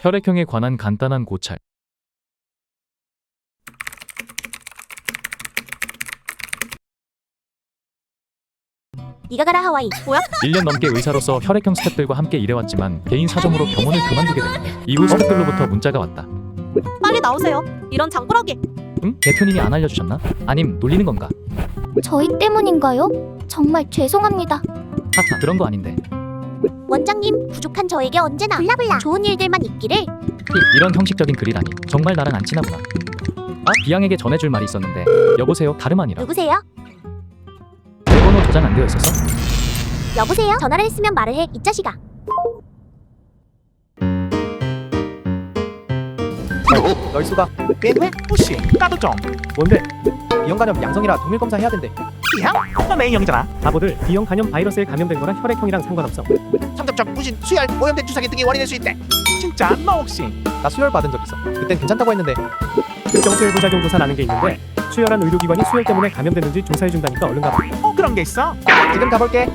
혈액형에 관한 간단한 고찰. 네가 가라 하와이. 뭐야? 1년 넘게 의사로서 혈액형 스태프들과 함께 일해왔지만 개인 사정으로 병원을 그만두게 됐네. 이후 스태프들로부터 문자가 왔다. 빨리 나오세요. 이런 장꾸러기. 응? 대표님이 안 알려주셨나? 아님 놀리는 건가? 저희 때문인가요? 정말 죄송합니다. 하하 그런 거 아닌데. 원장님 부족한 저에게 언제나 블라블라 좋은 일들만 있기를. 히, 이런 형식적인 글이라니 정말 나랑 안 친하구나. 아 비양에게 전해줄 말이 있었는데 여보세요 다름 아니라 누구세요? 내 번호 저장 안 되어 있어서 여보세요. 전화를 했으면 말을 해. 이 자식아. 널 수가 꽤 혹시 까도 좀 뭔데 B형 간염 양성이라 동일 검사 해야 된대 B형? 너 A형이잖아 바보들 B형 간염 바이러스에 감염된 거랑 혈액형이랑 상관없어. 청접적 무신 수혈 오염된 주사기 등이 원인일 수 있대. 진짜 너 혹시? 나 수혈 받은 적 있어. 그땐 괜찮다고 했는데. 특정 수혈 부작용 조사라는 게 있는데 수혈한 의료기관이 수혈 때문에 감염됐는지 조사해 준다니까 얼른 가봐. 어 그런 게 있어? 지금 가볼게